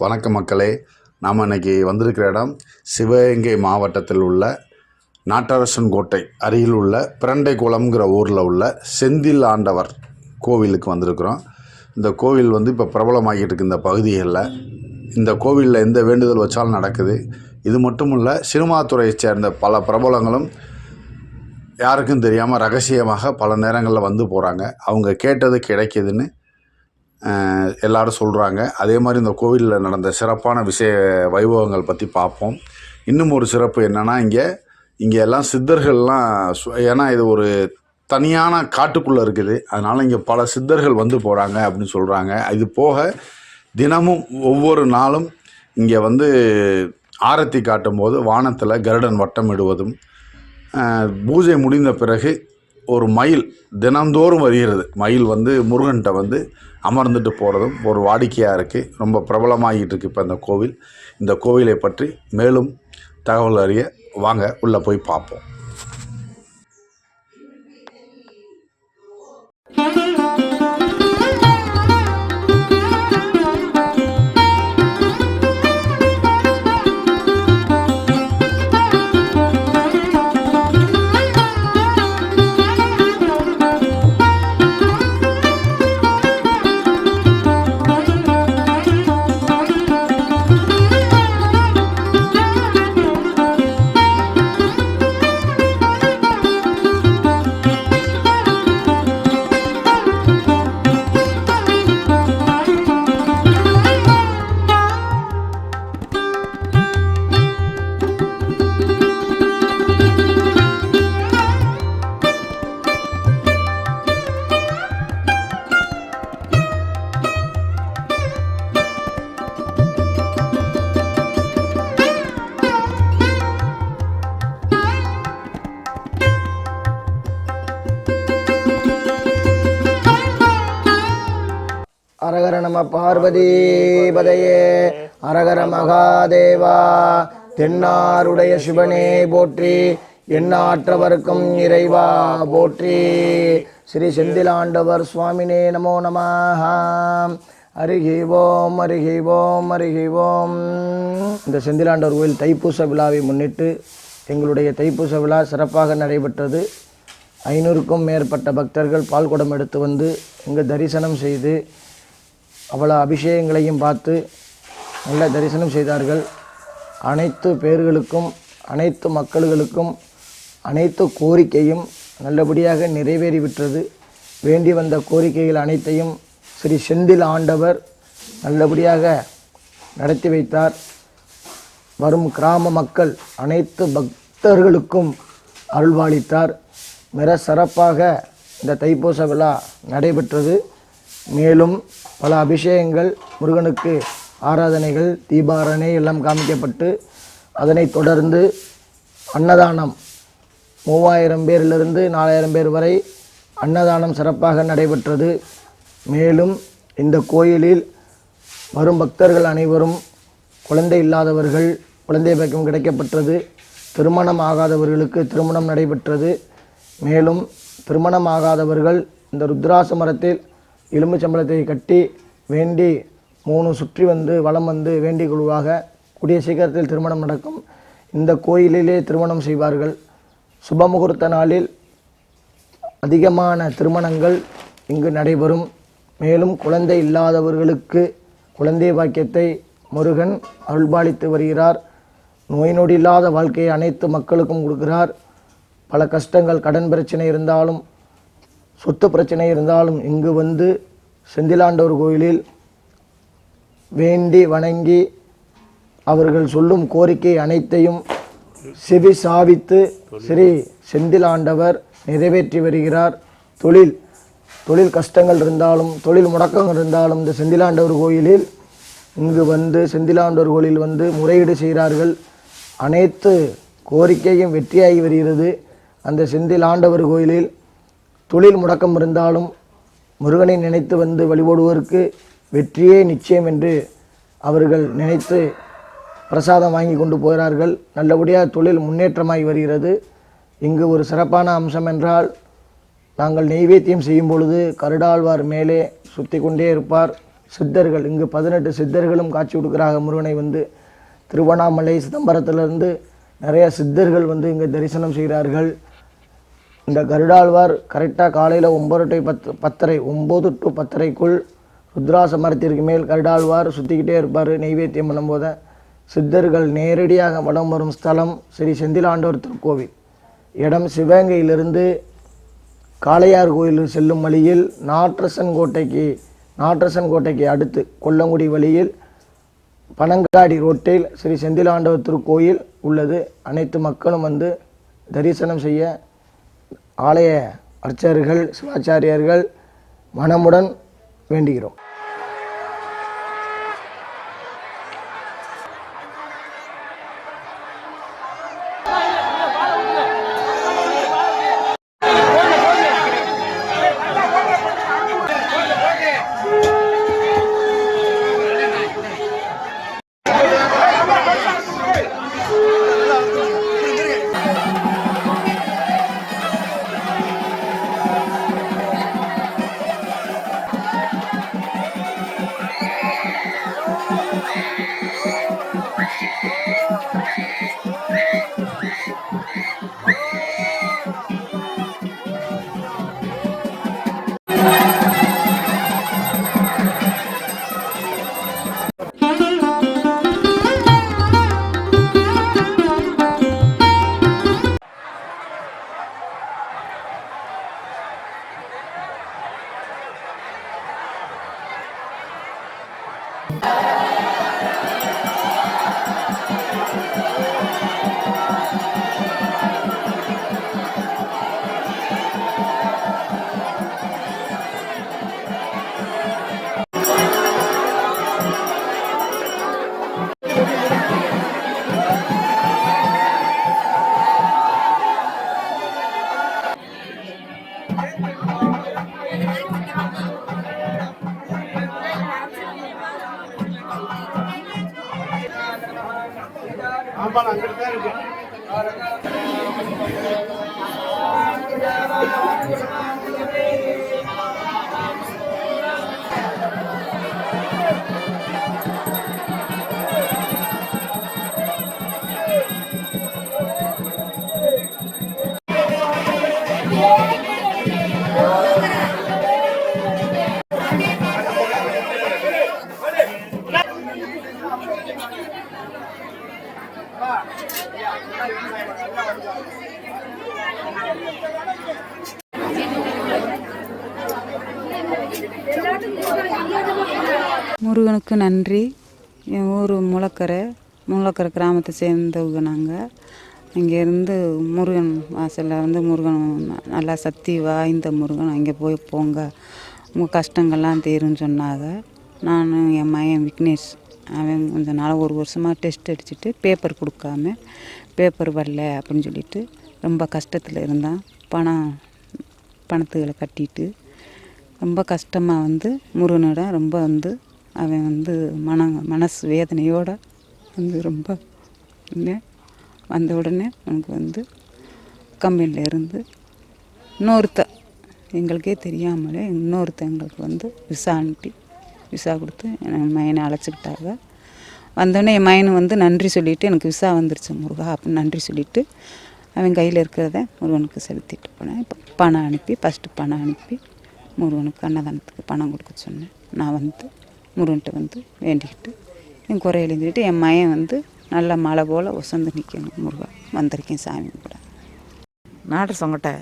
வணக்கம் மக்களே. நாம் இன்றைக்கி வந்திருக்கிற இடம் சிவகங்கை மாவட்டத்தில் உள்ள நாட்டரசன் கோட்டை அருகில் உள்ள பிரண்டை குளம்ங்கிற ஊரில் உள்ள செந்தில் ஆண்டவர் கோவிலுக்கு வந்திருக்கிறோம். இந்த கோவில் வந்து இப்போ பிரபலமாகிட்டு இருக்கு இந்த பகுதிகளில். இந்த கோவிலில் எந்த வேண்டுதல் வச்சாலும் நடக்குது. இது மட்டும் இல்லை சினிமா துறையை சேர்ந்த பல பிரபலங்களும் யாருக்கும் தெரியாமல் ரகசியமாக பல நேரங்களில் வந்து போகிறாங்க அவங்க கேட்டது கிடைக்கிதுன்னு எல்லாரும் சொல்கிறாங்க அதே மாதிரி இந்த கோவிலில் நடந்த சிறப்பான விஷய வைபவங்கள் பற்றி பார்ப்போம் இன்னும் ஒரு சிறப்பு என்னென்னா இங்கே இங்கே எல்லாம் சித்தர்கள்லாம் சு- ஏன்னா இது ஒரு தனியான காட்டுக்குள்ளே இருக்குது. அதனால் இங்கே பல சித்தர்கள் வந்து போகிறாங்க அப்படின்னு சொல்கிறாங்க இது போக தினமும் ஒவ்வொரு நாளும் இங்கே வந்து ஆரத்தி காட்டும்போது வானத்தில் கருடன் வட்டம் இடுவதும் பூஜை முடிந்த பிறகு ஒரு மயில் தினந்தோறும் வருகிறது. மயில் வந்து முருகன்கிட்ட வந்து அமர்ந்துட்டு போகிறதும் ஒரு வாடிக்கையாக இருக்குது ரொம்ப பிரபலமாகிட்டு இருக்கு இப்போ இந்த கோவில். இந்த கோவிலை பற்றி மேலும் தகவல் அறிய வாங்க உள்ளே போய் பார்ப்போம். அரகர நம பார்வதி பதையே அரகர மகாதேவா தென்னாருடைய சிவனே போற்றி எண்ணாற்றவர்க்கும் இறைவா போற்றி. ஸ்ரீ செந்திலாண்டவர் சுவாமினே நமோ நமஹ. அருகி ஓம் அருகி ஓம் அருகி ஓம். இந்த செந்திலாண்டவர் கோயில் தைப்பூச விழாவை முன்னிட்டு எங்களுடைய தைப்பூச விழா சிறப்பாக நடைபெற்றது. ஐநூறுக்கும் மேற்பட்ட பக்தர்கள் பால்குடம் எடுத்து வந்து இங்கு தரிசனம் செய்து அவ்வளோ அபிஷேகங்களையும் பார்த்து நல்ல தரிசனம் செய்தார்கள். அனைத்து பேர்களுக்கும் அனைத்து மக்கள்களுக்கும் அனைத்து கோரிக்கையும் நல்லபடியாக நிறைவேறிவிட்டது. வேண்டி வந்த கோரிக்கைகள் அனைத்தையும் ஸ்ரீ செந்தில் ஆண்டவர் நல்லபடியாக நடத்தி வைத்தார். வரும் கிராம மக்கள் அனைத்து பக்தர்களுக்கும் அருள்வாளித்தார். மிக சிறப்பாக இந்த தைப்பூச விழா நடைபெற்றது. மேலும் பல அபிஷேகங்கள் முருகனுக்கு ஆராதனைகள் தீபாரணை எல்லாம் காமிக்கப்பட்டு அதனைத் தொடர்ந்து அன்னதானம் மூவாயிரம் பேரிலிருந்து நாலாயிரம் பேர் வரை அன்னதானம் சிறப்பாக நடைபெற்றது. மேலும் இந்த கோயிலில் வரும் பக்தர்கள் அனைவரும் குழந்தை இல்லாதவர்கள் குழந்தை பாக்கியம் கிடைக்கப்பட்டது திருமணம் ஆகாதவர்களுக்கு திருமணம் நடைபெற்றது. மேலும் திருமணம் ஆகாதவர்கள் இந்த ருத்ராச மரத்தில் எலும்புச்சம்பளத்தை கட்டி வேண்டி மூணு சுற்றி வந்து வலம் வந்து வேண்டிக் குழுவாக கூடிய சீக்கிரத்தில் திருமணம் நடக்கும். இந்த கோயிலிலே திருமணம் செய்வார்கள். சுபமுகூர்த்த நாளில் அதிகமான திருமணங்கள் இங்கு நடைபெறும். மேலும் குழந்தை இல்லாதவர்களுக்கு குழந்தை பாக்கியத்தை முருகன் அருள்பாலித்து வருகிறார். நோய் நொடி இல்லாத வாழ்க்கையை அனைத்து மக்களுக்கும் கொடுக்கிறார். பல கஷ்டங்கள் கடன் பிரச்சனை இருந்தாலும் சொத்து பிரச்சனை இருந்தாலும் இங்கு வந்து செந்திலாண்டவர் கோயிலில் வேண்டி வணங்கி அவர்கள் சொல்லும் கோரிக்கை அனைத்தையும் செவி சாவித்து ஸ்ரீ செந்திலாண்டவர் நிறைவேற்றி வருகிறார். தொழில் தொழில் கஷ்டங்கள் இருந்தாலும் தொழில் முடக்கங்கள் இருந்தாலும் இந்த செந்திலாண்டவர் கோயிலில் இங்கு வந்து செந்திலாண்டவர் கோயிலில் வந்து முறையீடு செய்கிறார்கள். அனைத்து கோரிக்கையும் வெற்றியாகி வருகிறது. அந்த செந்திலாண்டவர் கோயிலில் தொழில் முடக்கம் இருந்தாலும் முருகனை நினைத்து வந்து வழிபடுவோருக்கு வெற்றியே நிச்சயம் என்று அவர்கள் நினைத்து பிரசாதம் வாங்கி கொண்டு போகிறார்கள். நல்லபடியாக தொழில் முன்னேற்றமாகி வருகிறது. இங்கு ஒரு சிறப்பான அம்சம் என்றால் நாங்கள் நெய்வேத்தியம் செய்யும் பொழுது கருடாழ்வார் மேலே சுற்றி கொண்டே இருப்பார். சித்தர்கள் இங்கு பதினெட்டு சித்தர்களும் காட்சி கொடுக்குறாங்க. முருகனை வந்து திருவண்ணாமலை சிதம்பரத்திலிருந்து நிறைய சித்தர்கள் வந்து இங்கே தரிசனம் செய்கிறார்கள். இந்த கருடாழ்வார் கரெக்டாக காலையில் ஒம்பது டு பத்து பத்தரை ஒம்பது டு பத்தரைக்குள் ருத்ராச மரத்திற்கு மேல் கருடாழ்வார் சுற்றிக்கிட்டே இருப்பார் நெய்வேத்தியம் பண்ணும்போது. சித்தர்கள் நேரடியாக வலம் வரும் ஸ்தலம் ஸ்ரீ செந்திலாண்டவர் திருக்கோவில். இடம் சிவகங்கையிலிருந்து காளையார் கோயில் செல்லும் வழியில் நாற்றசன் கோட்டைக்கு நாற்றசன் கோட்டைக்கு அடுத்து கொல்லங்குடி வழியில் பனங்காடி ரோட்டில் ஸ்ரீ செந்திலாண்டவர் திருக்கோயில் உள்ளது. அனைத்து மக்களும் வந்து தரிசனம் செய்ய ஆலய அர்ச்சகர்கள் சிவாச்சாரியர்கள் மனமுடன் வேண்டுகிறோம். you అందరికీ முருகனுக்கு நன்றி. என் ஊர் முளக்கரை. முளக்கரை கிராமத்தை சேர்ந்தவங்க நாங்கள் இங்கேருந்து முருகன் வாசலில் வந்து முருகன் நல்லா சக்தி வாய்ந்த முருகன். அங்கே போய் போங்க. உங்கள் கஷ்டங்கள்லாம் தீரும்னு சொன்னாங்க. நான் என் மகன் விக்னேஷ் அவன் கொஞ்ச நாள் ஒரு வருஷமாக டெஸ்ட் அடிச்சுட்டு பேப்பர் கொடுக்காம பேப்பர் வரல அப்படின்னு சொல்லிட்டு ரொம்ப கஷ்டத்தில் இருந்தான். பணம் பணத்துகளை கட்டிட்டு ரொம்ப கஷ்டமாக வந்து முருகனிடம் ரொம்ப வந்து அவன் வந்து மன மனசு வேதனையோடு வந்து ரொம்ப வந்த உடனே அவனுக்கு வந்து கம்பெனியில் இருந்து இன்னொருத்த எங்களுக்கே தெரியாமலே இன்னொருத்த எங்களுக்கு வந்து விசா அனுப்பி விசா கொடுத்து என் மயனை அழைச்சிக்கிட்டாங்க. வந்தோடனே என் மயனு வந்து நன்றி சொல்லிவிட்டு எனக்கு விசா வந்துருச்சு முருகா அப்படின்னு நன்றி சொல்லிவிட்டு அவன் கையில் இருக்கிறத முருகனுக்கு செலுத்திட்டு போனேன். இப்போ பணம் அனுப்பி ஃபஸ்ட்டு பணம் அனுப்பி முருகனுக்கு அன்னதானத்துக்கு பணம் கொடுக்க சொன்னேன். நான் வந்து முருகன்கிட்ட வந்து வேண்டிக்கிட்டு என் குறை எழுதிட்டு என் மயன் வந்து நல்ல மழை போல் உசந்து நிற்கணும் முருகா. வந்திருக்கேன் சாமி கூட நாட்டு சொங்கட்டை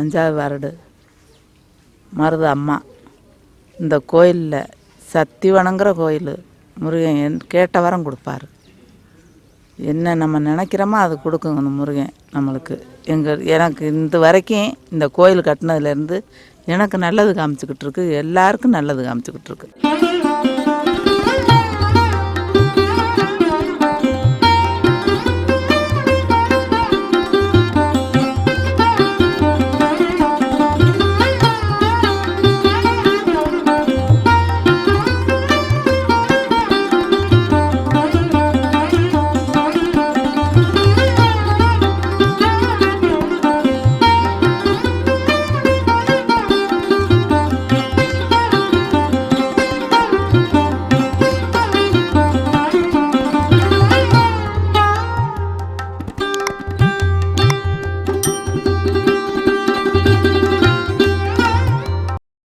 அஞ்சாவது வாரடு மருது அம்மா. இந்த கோயிலில் சக்தி வணங்குற கோயில் முருகன் என் கேட்ட வரம் கொடுப்பாரு. என்ன நம்ம நினைக்கிறோமோ அது கொடுக்குங்க முருகன் நம்மளுக்கு. எங்கள் எனக்கு இந்த வரைக்கும் இந்த கோயில் கட்டினதுலேருந்து எனக்கு நல்லது காமிச்சுக்கிட்டு இருக்கு. எல்லாருக்கும் நல்லது காமிச்சுக்கிட்டு இருக்கு.